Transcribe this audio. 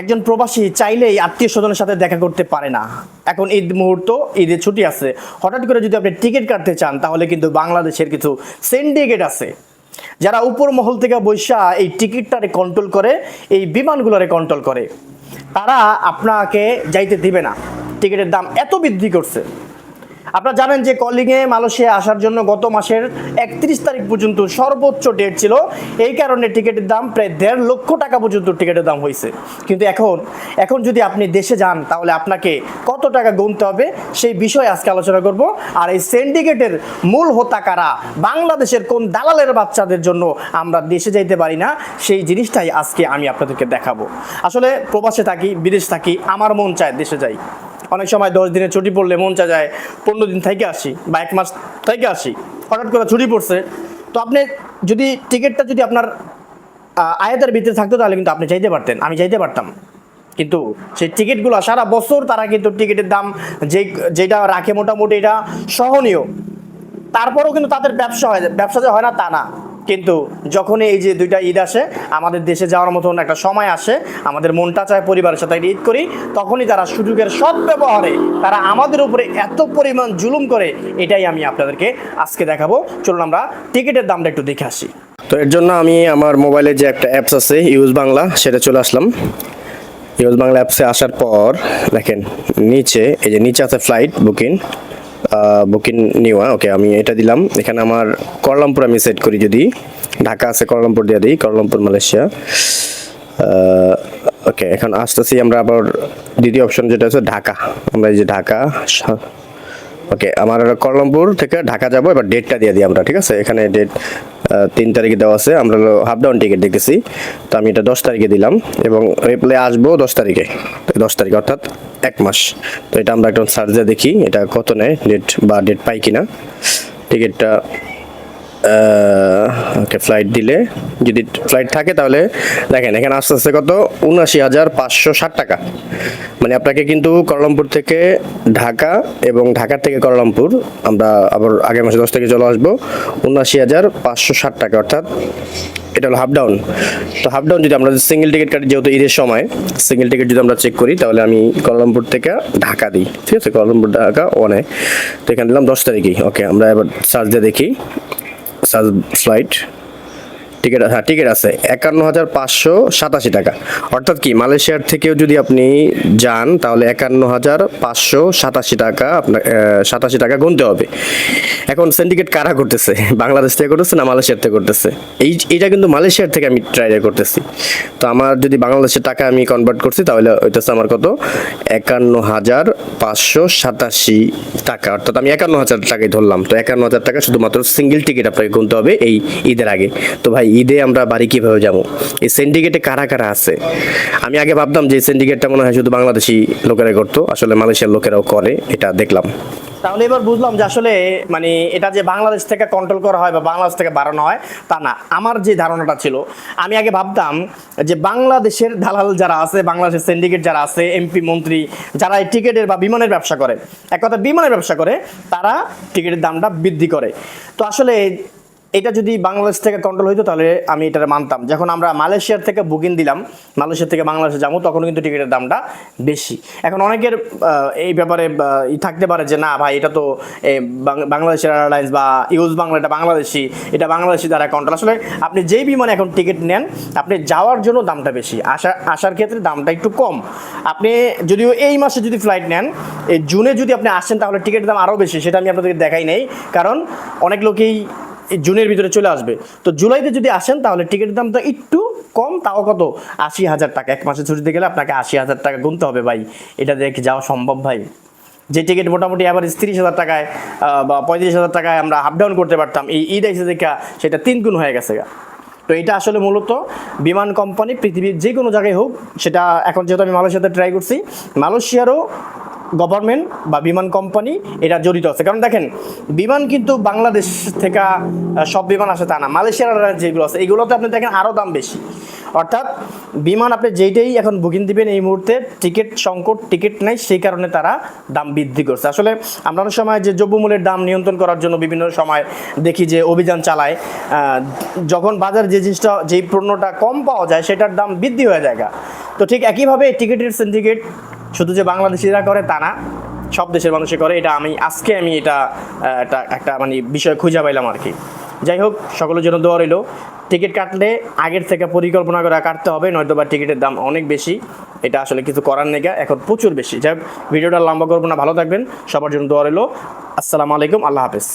একজন প্রবাসী চাইলেই আত্মীয় স্বজনের সাথে দেখা করতে পারে না। এখন ঈদ মুহূর্ত ঈদের ছুটি আছে। হঠাৎ করে যদি আপনি টিকিট কাটতে চান, তাহলে কিন্তু বাংলাদেশের কিছু সিন্ডিকেট আছে। যারা উপর মহল থেকে বৈশা এই টিকিটটারে কন্ট্রোল করে, এই বিমানগুলোরে কন্ট্রোল করে। তারা আপনাকে যাইতে দিবে না। টিকিটের দাম এত বৃদ্ধি করছে। আপনারা জানেন যে কলিংয়ে মালয়েশিয়া আসার জন্য গত মাসের একত্রিশ তারিখ পর্যন্ত সর্বোচ্চ ডেট ছিল। এই কারণে টিকিটের দাম প্রায় দেড় লক্ষ টাকা পর্যন্ত টিকিটের দাম হয়েছে। কিন্তু এখন এখন যদি আপনি দেশে যান, তাহলে আপনাকে কত টাকা গুনতে হবে সেই বিষয়ে আজকে আলোচনা করব। আর এই সিন্ডিকেটের মূল হোতা কারা বাংলাদেশের কোন দালালের বাচ্চাদের জন্য আমরা দেশে যাইতে পারি না, সেই জিনিসটাই আজকে আমি আপনাদেরকে দেখাবো। আসলে প্রবাসে থাকি, বিদেশ থাকি, আমার মন চায় দেশে যাই। অনেক সময় দশ দিনের ছুটি পড়লে মন চা যায় পনেরো দিন থেকে আসি বা এক মাস থেকে আসি। হঠাৎ করে ছুটি পড়ছে। তো আপনি যদি টিকিটটা যদি আপনার আয়তের ভিতরে থাকতো তাহলে কিন্তু আপনি চাইতে পারতেন। আমি চাইতে পারতাম। কিন্তু সেই টিকিটগুলো সারা বছর তারা কিন্তু টিকিটের দাম যে যেটা রাখে মোটামুটি এটা সহনীয়। তারপরেও কিন্তু তাদের ব্যবসা হয়, ব্যবসা যে হয় না তা না। কিন্তু যখনই এই যে দুইটা ঈদ আসে, আমাদের দেশে যাওয়ার মতন একটা সময় আসে, আমাদের মনটা চায় পরিবারের সাথে ঈদ করি, তখনই তারা সুযোগের সদ্ব্যবহারে তারা আমাদের উপরে এত পরিমাণ জুলুম করে, এটাই আমি আপনাদেরকে আজকে দেখাবো। চলুন আমরা টিকিটের দামটা একটু দেখে আসি। তো এর জন্য আমি আমার মোবাইলে যে একটা অ্যাপস আছে, ইউজ বাংলা, সেটা চলে আসলাম। ইউজ বাংলা অ্যাপসে আসার পর, দেখেন, নিচে, এই যে নিচে আছে ফ্লাইট বুকিং বুকিং নেওয়া, ওকে, আমি এটা দিলাম। এখানে আমার কলামপুর আমি সেট করি যদি। ঢাকা আছে কলামপুর দিয়ে দিই কলামপুর মালয়েশিয়া। ওকে, এখন আসতেছি আমরা আবার দ্বিতীয় অপশন যেটা আছে, ঢাকা। আমরা এই যে ঢাকা ওকে, আমার কলামপুর থেকে ঢাকা যাব, এবার ডেটটা দিয়ে দিই আমরা, ঠিক আছে? এখানে ডেট তিন তারিখে দেওয়া আছে। আমরা হাফ ডাউন টিকিট দেখতেছি। তো আমি এটা দশ তারিখে দিলাম এবং রিপ্লে আসব দশ তারিখে। দশ তারিখ অর্থাৎ এক মাস। তো এটা আমরা একটা সার্জে দেখি, এটা কত নেয় ডেট বা ডেট পাই কিনা। টিকিটটা ওকে ফ্লাইট দিলে। যদি ফ্লাইট থাকে তাহলে দেখেন, এখানে আস্তে আস্তে কত? উনআশি হাজার পাঁচশো ষাট টাকা। মানে আপনাকে কিন্তু কলামপুর থেকে ঢাকা এবং ঢাকা থেকে কলামপুর আমরা আবার আগের মাসে দশ থেকে চলে আসব, উনআশি হাজার পাঁচশো ষাট টাকা। অর্থাৎ এটা হলো হাফ ডাউন তো হাফ ডাউন যদি আমরা সিঙ্গেল টিকিট কাটি, যেহেতু ঈদের সময় সিঙ্গেল টিকিট যদি আমরা চেক করি, তাহলে আমি কলামপুর থেকে ঢাকা দিই। ঠিক আছে? কলামপুর ঢাকা ওয়ানে তো এখানে দিলাম দশ তারিখেই। ওকে আমরা এবার সার্চ দিয়ে দেখি। ফ্লাইট। টিকিট হ্যাঁ টিকিট আছে। একান্ন হাজার পাঁচশো সাতাশি টাকা। অর্থাৎ কি, মালয়েশিয়ার থেকেও যদি আপনি যান, তাহলে একান্ন হাজার পাঁচশো সাতাশি টাকা আপনার সাতাশি টাকা গুনতে হবে। এখন সিন্ডিকেট কারা করতেছে? বাংলাদেশ থেকে করতেছে না মালয়েশিয়ার থেকে করতেছে? এই এটা কিন্তু মালয়েশিয়ার থেকে আমি ট্রাই করতেছি। তো আমার যদি বাংলাদেশের টাকা আমি কনভার্ট করছি, তাহলে ওইটাছে আমার কত? একান্ন হাজার পাঁচশো সাতাশি টাকা। অর্থাৎ আমি একান্ন হাজার টাকাই ধরলাম। তো একান্ন হাজার টাকা শুধুমাত্র সিঙ্গেল টিকিট আপনাকে গুনতে হবে এই ঈদের আগে। তো ভাই, ঈদে আমরা বাড়ি কীভাবে যাব? এই সিন্ডিকেটে কারা কারা আছে? আমি আগে ভাবতাম যে সিন্ডিকেটটা মনে হয় শুধু বাংলাদেশি লোকেরা করতো। আসলে মালয়েশিয়ার লোকেরাও করে, এটা দেখলাম। তাহলে এবার বুঝলাম যে আসলে মানে এটা যে বাংলাদেশ থেকে কন্ট্রোল করা হয় বা বাংলাদেশ থেকে বাড়ানো হয়, তা না। আমার যে ধারণাটা ছিল, আমি আগে ভাবতাম যে বাংলাদেশের দালাল যারা আছে, বাংলাদেশের সিন্ডিকেট যারা আছে এমপি মন্ত্রী, যারা এই টিকিটের বা বিমানের ব্যবসা করে, এক কথা বিমানের ব্যবসা করে, তারা টিকিটের দামটা বৃদ্ধি করে। তো আসলে এটা যদি বাংলাদেশ থেকে কন্ট্রোল হইতো তাহলে আমি এটা মানতাম। যখন আমরা মালয়েশিয়ার থেকে বুকিং দিলাম মালয়েশিয়া থেকে বাংলাদেশে যাব তখন কিন্তু টিকিটের দামটা বেশি। এখন অনেকের এই ব্যাপারে থাকতে পারে যে না ভাই এটা তো এ, বাং- বাংলাদেশের এয়ারলাইন্স বা ইউজ বাংলা এটা বাংলাদেশি এটা বাংলাদেশি দ্বারা কন্ট্রোল আসলে আপনি যেই বিমানে এখন টিকিট নেন আপনি যাওয়ার জন্য দামটা বেশি। আসা আসার ক্ষেত্রে দামটা একটু কম। আপনি যদিও এই মাসে যদি ফ্লাইট নেন এই জুনে যদি আপনি আসেন তাহলে টিকিটের দাম আরও বেশি সেটা আমি আপনাদেরকে দেখাই নেই। কারণ অনেক লোকেই জুনের ভিতরে চলে আসবে। তো জুলাইতে যদি আসেন, তাহলে টিকিটের দামটা একটু কম, তাও কত? আশি হাজার টাকা। এক মাসে ছুটিতে গেলে আপনাকে আশি হাজার টাকা গুনতে হবে ভাই। এটা দেখে যাওয়া সম্ভব ভাই। যে টিকিট মোটামুটি অ্যাভারেজ তিরিশ হাজার টাকায় বা পঁয়ত্রিশ হাজার টাকায় আমরা আপ ডাউন করতে পারতাম, এই ঈদ এসে দেখা সেটা তিন গুণ হয়ে গেছে তো এটা আসলে মূলত বিমান কোম্পানি, পৃথিবীর যে কোনো জায়গায় হোক, সেটা এখন যেহেতু আমি মালয়েশিয়াতে ট্রাই করছি, মালয়েশিয়ারও গভর্নমেন্ট বা বিমান কোম্পানি এটা জড়িত আছে। কারণ দেখেন, বিমান কিন্তু বাংলাদেশ থেকে সব বিমান আসে তা না। মালয়েশিয়ার যেগুলো আছে, এগুলোতে আপনি দেখেন আরও দাম বেশি। অর্থাৎ বিমান আপনি যেইটাই এখন বুকিং দিবেন এই মুহূর্তে টিকিট সংকট টিকিট নেই, সেই কারণে তারা দাম বৃদ্ধি করছে। আসলে আমরা অনেক সময় যে দ্রব্যমূল্যের দাম নিয়ন্ত্রণ করার জন্য বিভিন্ন সময় দেখি যে অভিযান চালায় যখন বাজার যে জিনিসটা, যেই পণ্যটা কম পাওয়া যায়, সেটার দাম বৃদ্ধি হয়ে যায় তো ঠিক একইভাবে টিকিটের সিন্ডিকেট শুধু যে বাংলাদেশিরা করে তা না সব দেশের মানুষে করে। এটা আমি আজকে আমি এটা একটা মানে বিষয় খুঁজে পাইলাম আর কি। যাই হোক সকলের জন্য দোয়া রইল। টিকিট কাটলে আগের থেকে পরিকল্পনা করে কাটতে হবে নয়তো বা টিকিটের দাম অনেক বেশি। এটা আসলে কিছু করার নেই গা, এখন প্রচুর বেশি। যাই হোক ভিডিওটা লম্বা করব না ভালো থাকবেন। সবার জন্য দোয়া রইল। আসসালামু আলাইকুম আল্লাহ হাফেজ।